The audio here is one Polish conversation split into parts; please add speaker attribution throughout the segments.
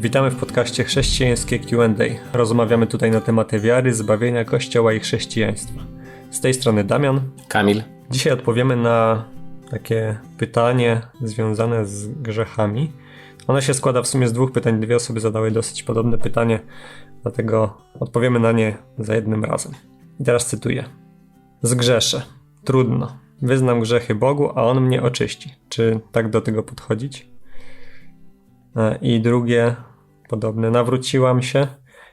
Speaker 1: Witamy w podcaście Chrześcijańskie QA. Rozmawiamy tutaj na tematy wiary, zbawienia Kościoła i chrześcijaństwa. Z tej strony Damian.
Speaker 2: Kamil.
Speaker 1: Dzisiaj odpowiemy na takie pytanie związane z grzechami. Ono się składa w sumie z dwóch pytań. Dwie osoby zadały dosyć podobne pytanie, dlatego odpowiemy na nie za jednym razem. I teraz cytuję: Zgrzeszę. Trudno. Wyznam grzechy Bogu, a On mnie oczyści. Czy tak do tego podchodzić? E, I drugie, podobne. Nawróciłam się.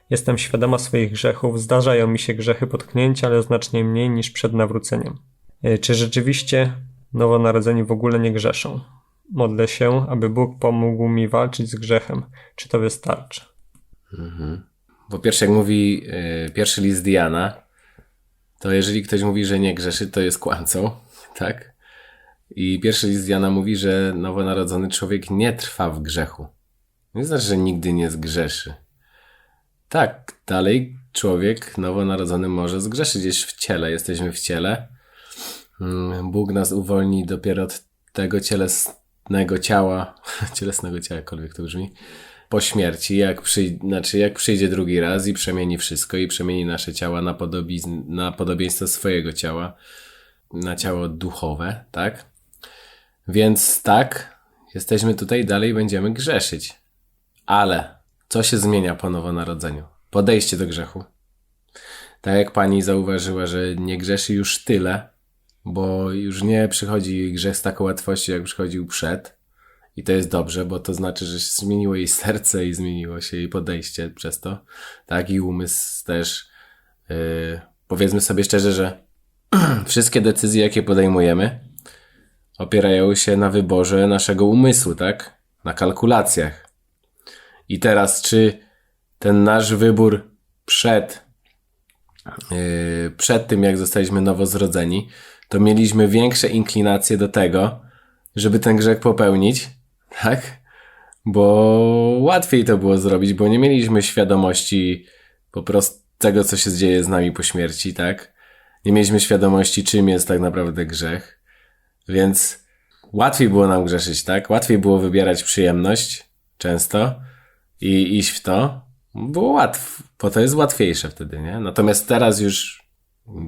Speaker 1: Jestem świadoma swoich grzechów. Zdarzają mi się grzechy potknięcia, ale znacznie mniej niż przed nawróceniem. E, Czy rzeczywiście nowonarodzeni w ogóle nie grzeszą? Modlę się, aby Bóg pomógł mi walczyć z grzechem. Czy to wystarczy?
Speaker 2: Po pierwsze, jak mówi y, pierwszy list Diana, to jeżeli ktoś mówi, że nie grzeszy, to jest kłamcą, tak? I pierwszy list Diana mówi, że nowonarodzony człowiek nie trwa w grzechu. Nie znaczy, że nigdy nie zgrzeszy. Tak, dalej człowiek nowonarodzony może zgrzeszyć gdzieś w ciele. Jesteśmy w ciele. Mm, Bóg nas uwolni dopiero od tego cielesnego ciała, cielesnego ciała, jakkolwiek to brzmi, po śmierci, jak, przyj- znaczy jak przyjdzie drugi raz i przemieni wszystko i przemieni nasze ciała na, na podobieństwo swojego ciała, na ciało duchowe, tak? Więc tak, jesteśmy tutaj, dalej będziemy grzeszyć. Ale co się zmienia po nowonarodzeniu? Podejście do grzechu. Tak jak pani zauważyła, że nie grzeszy już tyle, bo już nie przychodzi grzech z taką łatwością, jak przychodził przed. I to jest dobrze, bo to znaczy, że się zmieniło jej serce i zmieniło się jej podejście przez to. Tak, i umysł też. Yy, powiedzmy sobie szczerze, że wszystkie decyzje, jakie podejmujemy, opierają się na wyborze naszego umysłu, tak? Na kalkulacjach. I teraz, czy ten nasz wybór przed, yy, przed tym, jak zostaliśmy nowo zrodzeni, to mieliśmy większe inklinacje do tego, żeby ten grzech popełnić, tak? Bo łatwiej to było zrobić, bo nie mieliśmy świadomości po prostu tego, co się dzieje z nami po śmierci, tak? Nie mieliśmy świadomości, czym jest tak naprawdę grzech. Więc łatwiej było nam grzeszyć, tak? Łatwiej było wybierać przyjemność często i iść w to. Było łatwo, bo to jest łatwiejsze wtedy, nie? Natomiast teraz już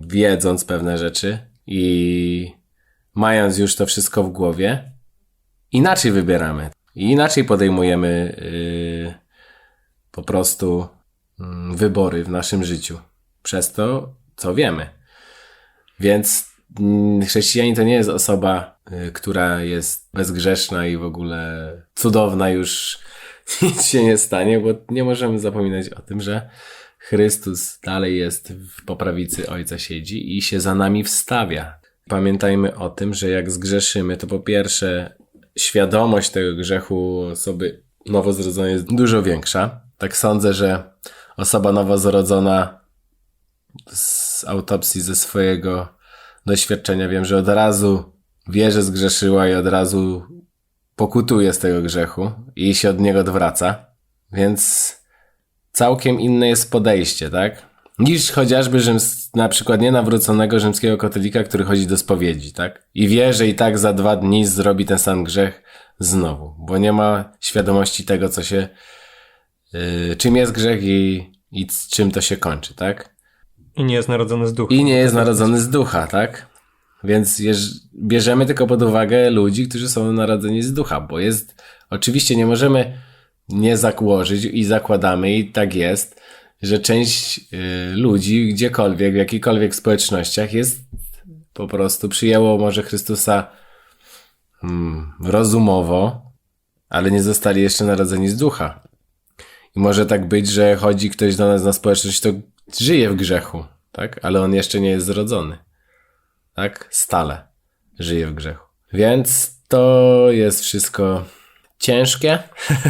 Speaker 2: wiedząc pewne rzeczy i mając już to wszystko w głowie, inaczej wybieramy. I inaczej podejmujemy yy, po prostu yy, wybory w naszym życiu. Przez to, co wiemy. Więc yy, chrześcijanin to nie jest osoba, yy, która jest bezgrzeszna i w ogóle cudowna, już nic się nie stanie, bo nie możemy zapominać o tym, że Chrystus dalej jest w poprawicy Ojca siedzi i się za nami wstawia. Pamiętajmy o tym, że jak zgrzeszymy, to po pierwsze świadomość tego grzechu osoby nowozrodzonej jest dużo większa. Tak sądzę, że osoba nowozrodzona z autopsji ze swojego doświadczenia wiem, że od razu wie, że zgrzeszyła i od razu pokutuje z tego grzechu i się od niego odwraca. Więc całkiem inne jest podejście, tak? Niż chociażby rzyms, na przykład nienawróconego rzymskiego katolika, który chodzi do spowiedzi, tak? I wie, że i tak za dwa dni zrobi ten sam grzech znowu, bo nie ma świadomości tego, co się, yy, czym jest grzech i, i z czym to się kończy, tak?
Speaker 1: I nie jest narodzony z ducha.
Speaker 2: I nie jest narodzony z ducha, tak? Więc bierzemy tylko pod uwagę ludzi, którzy są narodzeni z ducha, bo jest, oczywiście nie możemy nie zakłożyć i zakładamy i tak jest, że część y, ludzi gdziekolwiek, w jakichkolwiek społecznościach jest po prostu przyjęło może Chrystusa hmm, rozumowo, ale nie zostali jeszcze narodzeni z ducha. I może tak być, że chodzi ktoś do nas na społeczność, to żyje w grzechu, tak? Ale on jeszcze nie jest zrodzony. Tak? Stale żyje w grzechu. Więc to jest wszystko ciężkie,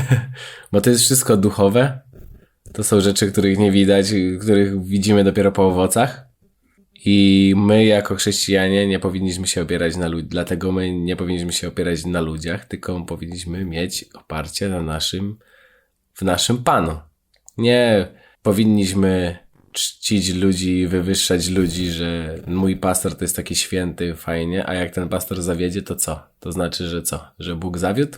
Speaker 2: bo to jest wszystko duchowe. To są rzeczy, których nie widać, których widzimy dopiero po owocach. I my, jako chrześcijanie, nie powinniśmy się opierać na ludziach. Dlatego my nie powinniśmy się opierać na ludziach, tylko powinniśmy mieć oparcie na naszym, w naszym Panu. Nie powinniśmy czcić ludzi, wywyższać ludzi, że mój pastor to jest taki święty, fajnie, a jak ten pastor zawiedzie, to co? To znaczy, że co? Że Bóg zawiódł?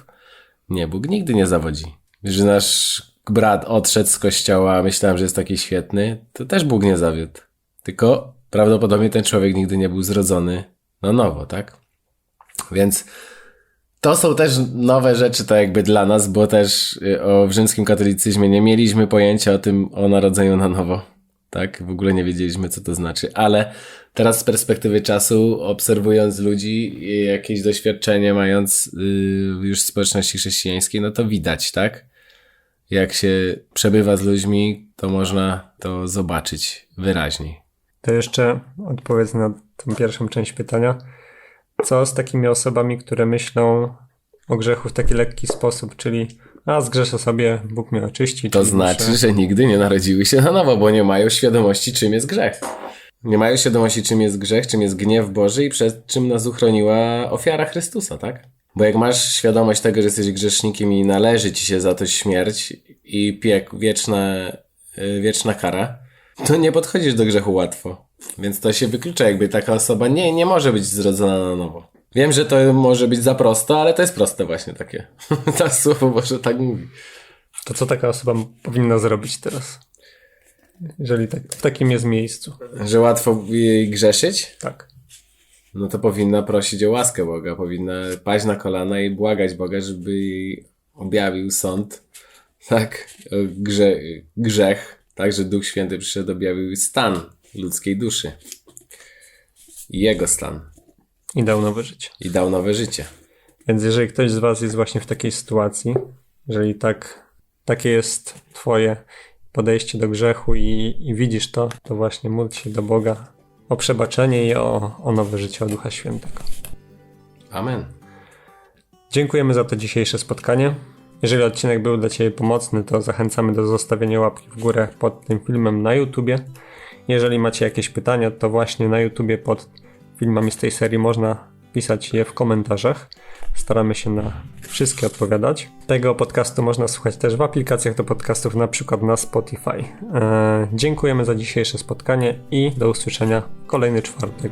Speaker 2: Nie, Bóg nigdy nie zawodzi. Że nasz brat odszedł z kościoła, myślałem, że jest taki świetny, to też Bóg nie zawiódł. Tylko prawdopodobnie ten człowiek nigdy nie był zrodzony na nowo, tak? Więc to są też nowe rzeczy, tak jakby dla nas, bo też y, o w rzymskim katolicyzmie nie mieliśmy pojęcia o tym, o narodzeniu na nowo. Tak, w ogóle nie wiedzieliśmy, co to znaczy, ale teraz z perspektywy czasu, obserwując ludzi, jakieś doświadczenie mając y, już społeczności chrześcijańskiej, no to widać, tak? Jak się przebywa z ludźmi, to można to zobaczyć wyraźniej.
Speaker 1: To jeszcze odpowiedz na tą pierwszą część pytania. Co z takimi osobami, które myślą o grzechu w taki lekki sposób, czyli a zgrzeszę sobie, Bóg mnie oczyści.
Speaker 2: To znaczy,
Speaker 1: muszę-
Speaker 2: że nigdy nie narodziły się na nowo, bo nie mają świadomości, czym jest grzech. Nie mają świadomości, czym jest grzech, czym jest gniew Boży i przed czym nas uchroniła ofiara Chrystusa, tak? Bo jak masz świadomość tego, że jesteś grzesznikiem i należy ci się za to śmierć i piek, wieczna, y, wieczna kara, to nie podchodzisz do grzechu łatwo. Więc to się wyklucza, jakby taka osoba nie, nie może być zrodzona na nowo. Wiem, że to może być za prosto, ale to jest proste właśnie takie. to słowo Boże tak mówi.
Speaker 1: To co taka osoba powinna zrobić teraz? Jeżeli tak, w takim jest miejscu.
Speaker 2: Że łatwo jej grzeszyć?
Speaker 1: Tak.
Speaker 2: No to powinna prosić o łaskę Boga, powinna paść na kolana i błagać Boga, żeby jej objawił sąd, tak, grze, grzech, tak, że Duch Święty przyszedł, objawił stan ludzkiej duszy. Jego stan.
Speaker 1: I dał nowe życie.
Speaker 2: I dał nowe życie.
Speaker 1: Więc jeżeli ktoś z Was jest właśnie w takiej sytuacji, jeżeli tak, takie jest Twoje podejście do grzechu i, i widzisz to, to właśnie módl się do Boga o przebaczenie i o, o nowe życie od Ducha Świętego.
Speaker 2: Amen.
Speaker 1: Dziękujemy za to dzisiejsze spotkanie. Jeżeli odcinek był dla Ciebie pomocny, to zachęcamy do zostawienia łapki w górę pod tym filmem na YouTubie. Jeżeli macie jakieś pytania, to właśnie na YouTubie pod filmami z tej serii można pisać je w komentarzach. Staramy się na wszystkie odpowiadać. Tego podcastu można słuchać też w aplikacjach do podcastów, na przykład na Spotify. Eee, dziękujemy za dzisiejsze spotkanie i do usłyszenia kolejny czwartek.